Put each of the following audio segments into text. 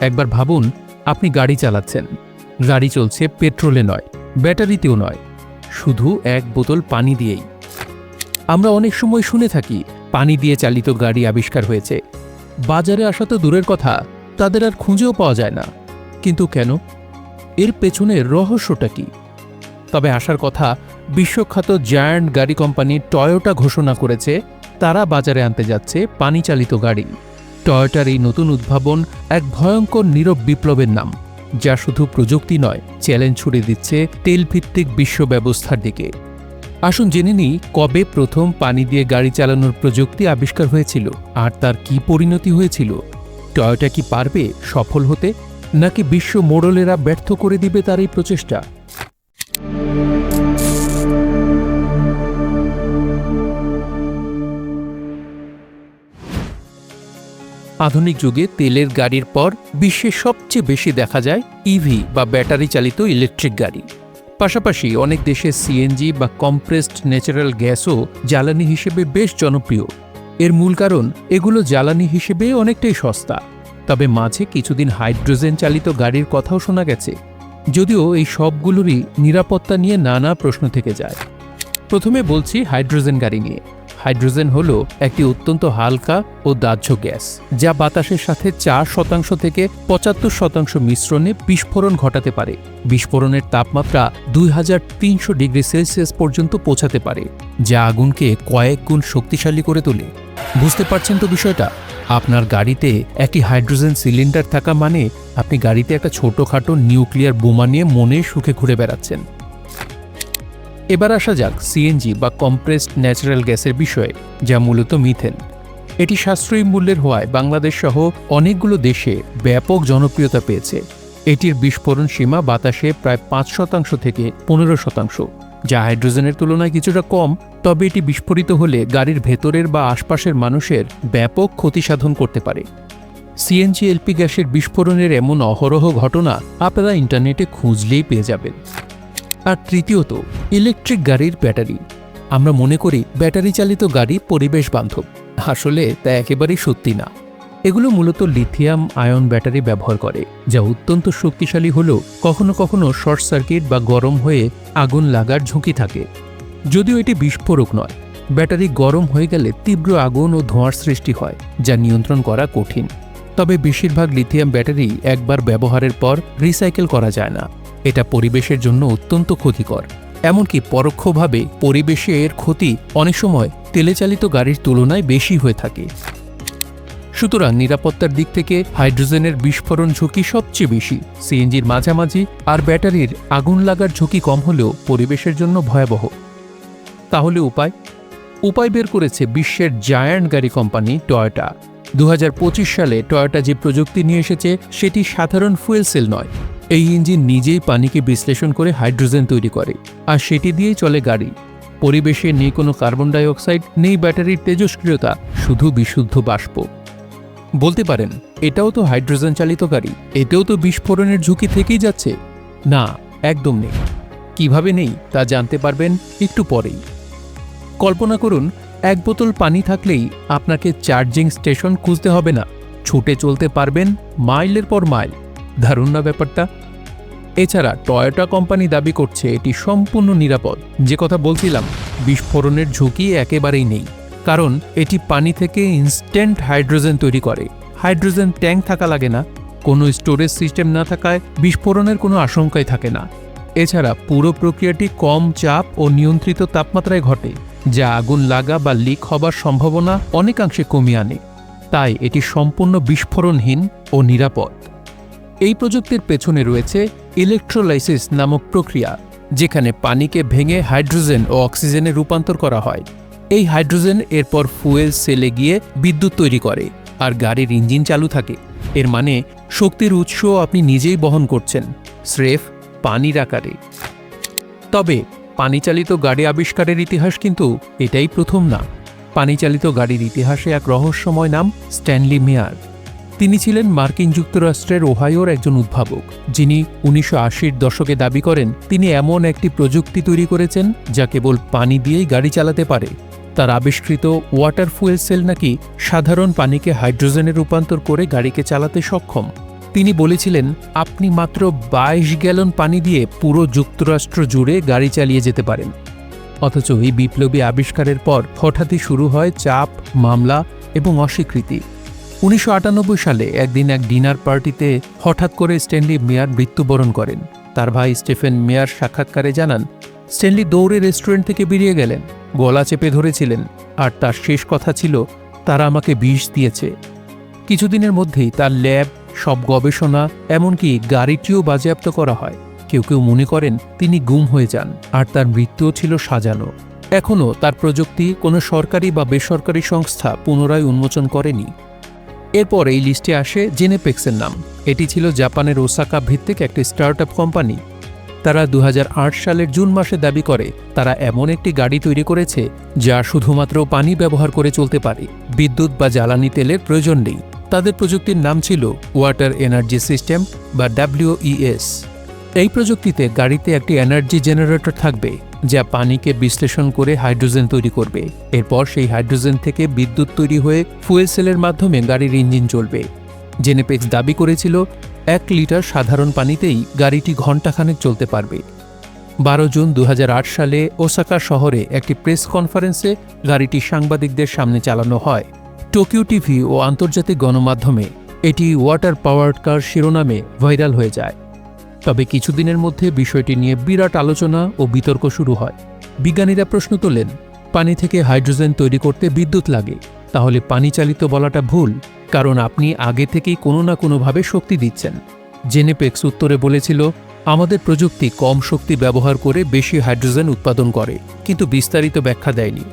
একবার ভাবুন, আপনি গাড়ি চালাচ্ছেন। গাড়ি চলছে পেট্রোলে নয়, ব্যাটারিতেও নয়। শুধু এক বোতল পানি দিয়েই। আমরা অনেক সময় শুনে থাকি, পানি দিয়ে চালিত গাড়ি আবিষ্কার হয়েছে। বাজারে আসা তো দূরের কথা, তাদের আর খুঁজেও পাওয়া যায় না। কিন্তু কেন? এর পেছনের রহস্যটা কি? তবে আসার কথা, বিশ্বখ্যাত জায়ান্ট গাড়ি কোম্পানি টয়োটা ঘোষণা করেছে, তারা বাজারে আনতে যাচ্ছে পানি চালিত গাড়ি। টয়োটার এই নতুন উদ্ভাবন এক ভয়ঙ্কর নীরব বিপ্লবের নাম, যা শুধু প্রযুক্তি নয়, চ্যালেঞ্জ ছুড়ে দিচ্ছে তেলভিত্তিক বিশ্ব ব্যবস্থার দিকে। আসুন জেনে নিই, কবে প্রথম পানি দিয়ে গাড়ি চালানোর প্রযুক্তি আবিষ্কার হয়েছিল, আর তার কি পরিণতি হয়েছিল? টয়োটা কি পারবে সফল হতে, নাকি বিশ্ব মোড়লেরা ব্যর্থ করে দিবে তার এই প্রচেষ্টা? আধুনিক যুগে তেলের গাড়ির পর বিশ্বে সবচেয়ে বেশি দেখা যায় ইভি বা ব্যাটারি চালিত ইলেকট্রিক গাড়ি। পাশাপাশি অনেক দেশে সিএনজি বা কম্প্রেসড ন্যাচারাল গ্যাসও জ্বালানি হিসেবে বেশ জনপ্রিয়। এর মূল কারণ, এগুলো জ্বালানি হিসেবে অনেকটাই সস্তা। তবে মাঝে কিছুদিন হাইড্রোজেন চালিত গাড়ির কথাও শোনা গেছে। যদিও এই সবগুলোরই নিরাপত্তা নিয়ে নানা প্রশ্ন থেকে যায়। প্রথমে বলছি হাইড্রোজেন গাড়ি নিয়ে। হাইড্রোজেন হলো একটি অত্যন্ত হালকা ও দাহ্য গ্যাস, যা বাতাসের সাথে চার শতাংশ থেকে পঁচাত্তর শতাংশ মিশ্রণে বিস্ফোরণ ঘটাতে পারে। বিস্ফোরণের তাপমাত্রা দুই হাজার তিনশো ডিগ্রি সেলসিয়াস পর্যন্ত পৌঁছাতে পারে, যা আগুনকে কয়েক গুণ শক্তিশালী করে তোলে। বুঝতে পারছেন তো বিষয়টা? আপনার গাড়িতে একটি হাইড্রোজেন সিলিন্ডার থাকা মানে আপনি গাড়িতে একটা ছোটোখাটো নিউক্লিয়ার বোমা নিয়ে মনে সুখে ঘুরে বেড়াচ্ছেন। এবার আসা যাক সিএনজি বা কম্প্রেসড ন্যাচারাল গ্যাসের বিষয়ে, যা মূলত মিথেন এটি সাশ্রয়ী মূল্যের হওয়ায় বাংলাদেশ সহ অনেকগুলো দেশে ব্যাপক জনপ্রিয়তা পেয়েছে। এটির বিস্ফোরণ সীমা বাতাসে প্রায় পাঁচ শতাংশ থেকে পনেরো শতাংশ, যা হাইড্রোজেনের তুলনায় কিছুটা কম, তবে এটি বিস্ফোরিত হলে গাড়ির ভেতরের বা আশপাশের মানুষের ব্যাপক ক্ষতি সাধন করতে পারে। সিএনজি এলপি গ্যাসের বিস্ফোরণের এমন অহরহ ঘটনা আপনারা ইন্টারনেটে খুঁজলেই পেয়ে যাবেন। আর তৃতীয়ত ইলেকট্রিক গাড়ির ব্যাটারি আমরা মনে করি ব্যাটারি চালিত গাড়ি পরিবেশ বান্ধব। আসলে তা একেবারেই সত্যি না। এগুলো মূলত লিথিয়াম আয়ন ব্যাটারি ব্যবহার করে, যা অত্যন্ত শক্তিশালী হলেও কখনো কখনো শর্ট সার্কিট বা গরম হয়ে আগুন লাগার ঝুঁকি থাকে। যদিও এটি বিস্ফোরক নয় ব্যাটারি গরম হয়ে গেলে তীব্র আগুন ও ধোঁয়ার সৃষ্টি হয়, যা নিয়ন্ত্রণ করা কঠিন। তবে বেশিরভাগ লিথিয়াম ব্যাটারি একবার ব্যবহারের পর রিসাইকেল করা যায় না। এটা পরিবেশের জন্য অত্যন্ত ক্ষতিকর। এমনকি পরোক্ষভাবে পরিবেশে এর ক্ষতি অনেক সময় তেলেচালিত গাড়ির তুলনায় বেশি হয়ে থাকে। সুতরাং নিরাপত্তার দিক থেকে হাইড্রোজেনের বিস্ফোরণ ঝুঁকি সবচেয়ে বেশি। সিএনজির মাঝামাঝি আর ব্যাটারির আগুন লাগার ঝুঁকি কম হলেও পরিবেশের জন্য ভয়াবহ। তাহলে উপায়? উপায় বের করেছে বিশ্বের জায়ান্ট গাড়ি কোম্পানি টয়োটা। দু হাজার পঁচিশ সালে টয়োটা যে প্রযুক্তি নিয়ে এসেছে, সেটি সাধারণ ফুয়েল সেল নয়। এই ইঞ্জিন নিজেই পানিকে বিশ্লেষণ করে হাইড্রোজেন তৈরি করে, আর সেটি দিয়েই চলে গাড়ি। পরিবেশে নেই কোনো কার্বন ডাই অক্সাইড নেই ব্যাটারির তেজস্ক্রিয়তা, শুধু বিশুদ্ধ বাষ্প। বলতে পারেন, এটাও তো হাইড্রোজেন চালিত গাড়ি, এতেও তো বিস্ফোরণের ঝুঁকি থেকেই যাচ্ছে। না, একদম নেই। কীভাবে নেই, তা জানতে পারবেন একটু পরেই। কল্পনা করুন এক বোতল পানি থাকলেই আপনাকে চার্জিং স্টেশন খুঁজতে হবে না। ছুটে চলতে পারবেন মাইলের পর মাইল। দারুণ না ব্যাপারটা? এছাড়া টয়োটা কোম্পানি দাবি করছে এটি সম্পূর্ণ নিরাপদ। যে কথা বলছিলাম, বিস্ফোরণের ঝুঁকি একেবারেই নেই। কারণ এটি পানি থেকে ইনস্ট্যান্ট হাইড্রোজেন তৈরি করে। হাইড্রোজেন ট্যাঙ্ক থাকা লাগে না। কোনো স্টোরেজ সিস্টেম না থাকায় বিস্ফোরণের কোনো আশঙ্কাই থাকে না। এছাড়া পুরো প্রক্রিয়াটি কম চাপ ও নিয়ন্ত্রিত তাপমাত্রায় ঘটে। যা আগুন লাগা বা লিক হবার সম্ভাবনা অনেকাংশে কমিয়ে আনে। তাই এটি সম্পূর্ণ বিস্ফোরণহীন ও নিরাপদ। এই প্রযুক্তির পেছনে রয়েছে ইলেকট্রোলাইসিস নামক প্রক্রিয়া, যেখানে পানিকে ভেঙে হাইড্রোজেন ও অক্সিজেনে রূপান্তর করা হয়। এই হাইড্রোজেন এরপর ফুয়েল সেলে গিয়ে বিদ্যুৎ তৈরি করে আর গাড়ির ইঞ্জিন চালু থাকে। এর মানে শক্তির উৎস আপনি নিজেই বহন করছেন, স্রেফ পানির আকারে। তবে পানিচালিত গাড়ি আবিষ্কারের ইতিহাস কিন্তু এটাই প্রথম না পানিচালিত গাড়ির ইতিহাসে এক রহস্যময় নাম স্ট্যানলি মেয়ার। তিনি ছিলেন মার্কিন যুক্তরাষ্ট্রের ওহাইওর একজন উদ্ভাবক, যিনি উনিশশো দশকে দাবি করেন, তিনি এমন একটি প্রযুক্তি তৈরি করেছেন যা কেবল পানি দিয়েই গাড়ি চালাতে পারে। তার আবিষ্কৃত ওয়াটার ফুয়েল সেল নাকি সাধারণ পানিকে হাইড্রোজেনে রূপান্তর করে গাড়িকে চালাতে সক্ষম। তিনি বলেছিলেন, আপনি মাত্র বাইশ গ্যালন পানি দিয়ে পুরো যুক্তরাষ্ট্র জুড়ে গাড়ি চালিয়ে যেতে পারেন। অথচ এই বিপ্লবী আবিষ্কারের পর হঠাৎই শুরু হয় চাপ, মামলা এবং অস্বীকৃতি। উনিশশো আটানব্বই সালে একদিন এক ডিনার পার্টিতে হঠাৎ করে স্ট্যানলি মেয়ার মৃত্যুবরণ করেন। তার ভাই স্টেফেন মেয়ার সাক্ষাৎকারে জানান, স্ট্যানলি দৌড়ে রেস্টুরেন্ট থেকে বেরিয়ে গেলেন, গলা চেপে ধরেছিলেন, আর তার শেষ কথা ছিল, তারা আমাকে বিষ দিয়েছে। কিছুদিনের মধ্যেই তার ল্যাব সব গবেষণা, এমনকি গাড়িটিও বাজেয়াপ্ত করা হয়। কেউ কেউ মনে করেন তিনি গুম হয়ে যান, আর তার মৃত্যুও ছিল সাজানো। এখনও তার প্রযুক্তি কোনো সরকারি বা বেসরকারি সংস্থা পুনরায় উন্মোচন করেনি। এরপর এই লিস্টে আসে জেনেপেক্সের নাম। এটি ছিল জাপানের ওসাকা ভিত্তিক একটি স্টার্ট কোম্পানি। তারা দু হাজার আট সালের জুন মাসে দাবি করে, তারা এমন একটি গাড়ি তৈরি করেছে যা শুধুমাত্র পানি ব্যবহার করে চলতে পারে। বিদ্যুৎ বা জ্বালানি তেলের প্রয়োজন নেই। তাদের প্রযুক্তির নাম ছিল ওয়াটার এনার্জি সিস্টেম বা ডাব্লিউইএস এই প্রযুক্তিতে গাড়িতে একটি এনার্জি জেনারেটর থাকবে, যা পানিকে বিশ্লেষণ করে হাইড্রোজেন তৈরি করবে। এরপর সেই হাইড্রোজেন থেকে বিদ্যুৎ তৈরি হয়ে ফুয়েল সেলের মাধ্যমে গাড়ির ইঞ্জিন চলবে। জেনেপেক্স দাবি করেছিল, এক লিটার সাধারণ পানিতেই গাড়িটি ঘণ্টাখানেক চলতে পারবে। বারো জুন দু হাজার আট সালে ওসাকা শহরে একটি প্রেস কনফারেন্সে গাড়িটি সাংবাদিকদের সামনে চালানো হয়। টোকিও টিভি ও আন্তর্জাতিক গণমাধ্যমে এটি ওয়াটার পাওয়ার্ড কার শিরোনামে ভাইরাল হয়ে যায়। তবে কিছুদিনের মধ্যে বিষয়টি নিয়ে বিরাট আলোচনা ও বিতর্ক শুরু হয়। বিজ্ঞানীরা প্রশ্ন তোলেন, পানি থেকে হাইড্রোজেন তৈরি করতে বিদ্যুৎ লাগে, তাহলে পানি চালিত বলাটা ভুল, কারণ আপনি আগে থেকেই কোনো না কোনোভাবে শক্তি দিচ্ছেন। জেনেপেক্স উত্তরে বলেছিল, আমাদের প্রযুক্তি কম শক্তি ব্যবহার করে বেশি হাইড্রোজেন উৎপাদন করে, কিন্তু বিস্তারিত ব্যাখ্যা দেয়নি।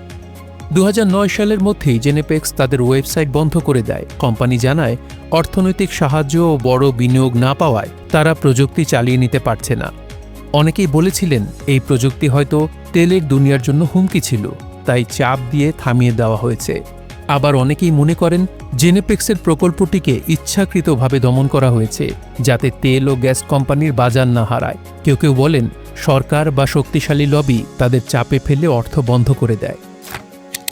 দু হাজার নয় সালের মধ্যেই জেনেপেক্স তাদের ওয়েবসাইট বন্ধ করে দেয়। কোম্পানি জানায়, অর্থনৈতিক সাহায্য ও বড় বিনিয়োগ না পাওয়ায় তারা প্রযুক্তি চালিয়ে নিতে পারছে না। অনেকেই বলেছিলেন, এই প্রযুক্তি হয়তো তেলের দুনিয়ার জন্য হুমকি ছিল, তাই চাপ দিয়ে থামিয়ে দেওয়া হয়েছে। আবার অনেকেই মনে করেন, জেনেপেক্সের প্রকল্পটিকে ইচ্ছাকৃতভাবে দমন করা হয়েছে, যাতে তেল ও গ্যাস কোম্পানির বাজার না হারায়। কেউ কেউ বলেন, সরকার বা শক্তিশালী লবি তাদের চাপে ফেলে অর্থ বন্ধ করে দেয়।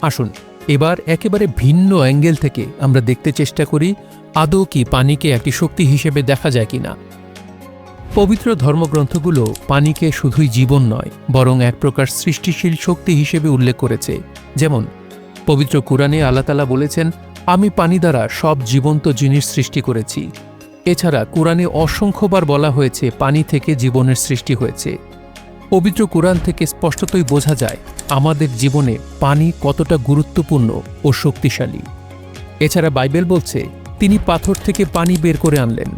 আসুন, এবার একেবারে ভিন্ন অ্যাঙ্গেল থেকে আমরা দেখতে চেষ্টা করি, আদৌ কি পানিকে একটি শক্তি হিসেবে দেখা যায় কিনা। পবিত্র ধর্মগ্রন্থগুলো পানিকে শুধুই জীবন নয়, বরং এক প্রকার সৃষ্টিশীল শক্তি হিসেবে উল্লেখ করেছে। যেমন, পবিত্র কুরআনে আল্লাহতালা বলেছেন, আমি পানি দ্বারা সব জীবন্ত জিনিস সৃষ্টি করেছি। এছাড়া কোরআনে অসংখ্যবার বলা হয়েছে, পানি থেকে জীবনের সৃষ্টি হয়েছে। পবিত্র কোরআন থেকে স্পষ্টতই বোঝা যায়, আমাদের জীবনে পানি কতটা গুরুত্বপূর্ণ ও শক্তিশালী। এছাড়া বাইবেল বলছে, তিনি পাথর থেকে পানি বের করে আনলেন।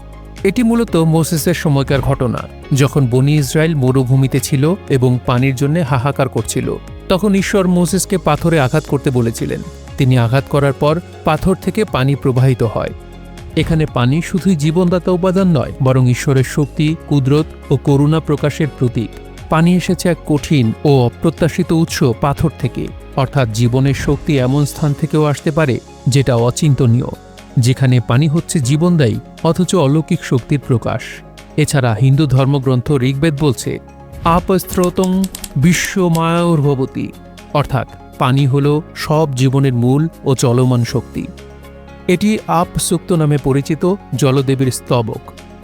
এটি মূলত মোসেসের সময়কার ঘটনা, যখন বনি ইসরায়েল মরুভূমিতে ছিল এবং পানির জন্য হাহাকার করছিল। তখন ঈশ্বর মোসেসকে পাথরে আঘাত করতে বলেছিলেন। তিনি আঘাত করার পর পাথর থেকে পানি প্রবাহিত হয়। এখানে পানি শুধুই জীবনদাতা উপাদান নয়, বরং ঈশ্বরের শক্তি, কুদরত ও করুণা প্রকাশের প্রতীক। পানি এসেছে এক কঠিন ও অপ্রত্যাশিত উৎস পাথর থেকে। অর্থাৎ জীবনের শক্তি এমন স্থান থেকেও আসতে পারে যেটা অচিন্তনীয়। যেখানে পানি হচ্ছে জীবনদায়ী অথচ অলৌকিক শক্তির প্রকাশ। এছাড়া হিন্দু ধর্মগ্রন্থ ঋগ্বেদ বলছে, আপস্ত্রোতং বিশ্বমায়ুর্ভবতী অর্থাৎ পানি হল সব জীবনের মূল ও চলমান শক্তি। এটি আপ সুক্ত নামে পরিচিত জলদেবীর স্তবক।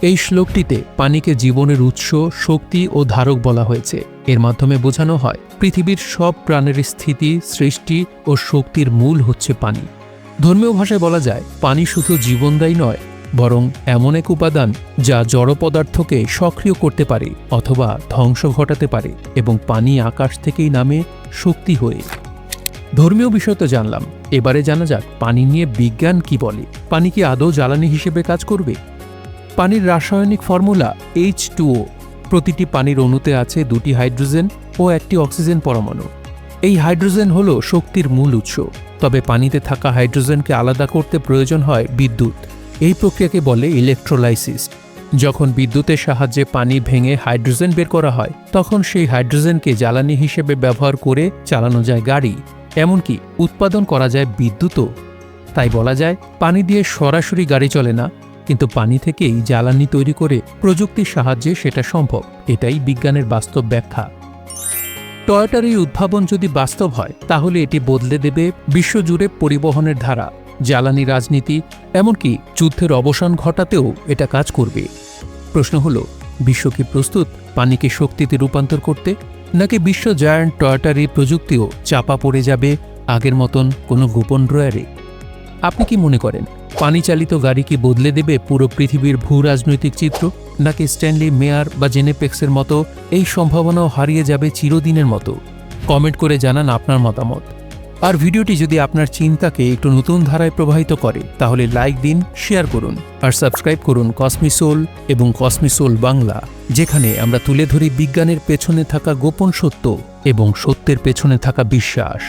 এই শ্লোকটিতে পানিকে জীবনের উৎস, শক্তি ও ধারক বলা হয়েছে। এর মাধ্যমে বোঝানো হয়, পৃথিবীর সব প্রাণের স্থিতি, সৃষ্টি ও শক্তির মূল হচ্ছে পানি। ধর্মীয় ভাষায় বলা যায়, পানি শুধু জীবনদায়ী নয়, বরং এমন এক উপাদান যা জড় পদার্থকে সক্রিয় করতে পারে অথবা ধ্বংস ঘটাতে পারে এবং পানি আকাশ থেকেই নামে শক্তি হয়ে। ধর্মীয় বিষয় তো জানলাম, এবারে জানা যাক পানি নিয়ে বিজ্ঞান কি বলে। পানি কি আদৌ জ্বালানি হিসেবে কাজ করবে? পানির রাসায়নিক ফর্মুলা এইচ টুও প্রতিটি পানির অণুতে আছে দুটি হাইড্রোজেন ও একটি অক্সিজেন পরমাণু। এই হাইড্রোজেন হল শক্তির মূল উৎস। তবে পানিতে থাকা হাইড্রোজেনকে আলাদা করতে প্রয়োজন হয় বিদ্যুৎ। এই প্রক্রিয়াকে বলে ইলেকট্রোলাইসিস যখন বিদ্যুতের সাহায্যে পানি ভেঙে হাইড্রোজেন বের করা হয়, তখন সেই হাইড্রোজেনকে জ্বালানি হিসেবে ব্যবহার করে চালানো যায় গাড়ি। এমনকি উৎপাদন করা যায় বিদ্যুৎও। তাই বলা যায়, পানি দিয়ে সরাসরি গাড়ি চলে না কিন্তু পানি থেকেই জ্বালানি তৈরি করে প্রযুক্তির সাহায্যে সেটা সম্ভব। এটাই বিজ্ঞানের বাস্তব ব্যাখ্যা। টয়োটার এই উদ্ভাবন যদি বাস্তব হয়, তাহলে এটি বদলে দেবে বিশ্বজুড়ে পরিবহনের ধারা, জ্বালানি রাজনীতি, এমনকি যুদ্ধের অবসান ঘটাতেও এটা কাজ করবে। প্রশ্ন হল, বিশ্ব কি প্রস্তুত পানিকে শক্তিতে রূপান্তর করতে, নাকি বিশ্ব জায়ান্ট টয়টারি প্রযুক্তিও চাপা পড়ে যাবে আগের মতন কোনো গোপন ড্রয়ারে? আপনি কি মনে করেন? পানি চালিত গাড়ি কি বদলে দেবে পুরো পৃথিবীর ভূ রাজনৈতিক চিত্র? নাকি স্ট্যানলি, মেয়ার বা জেনেপেক্সের মতো এই সম্ভাবনাও হারিয়ে যাবে চিরদিনের মতো? কমেন্ট করে জানান আপনার মতামত। আর ভিডিওটি যদি আপনার চিন্তাকে একটু নতুন ধারায় প্রবাহিত করে, তাহলে লাইক দিন, শেয়ার করুন, আর সাবস্ক্রাইব করুন কসমিসোল এবং কসমিসোল বাংলা, যেখানে আমরা তুলে ধরি বিজ্ঞানের পেছনে থাকা গোপন সত্য এবং সত্যের পেছনে থাকা বিশ্বাস।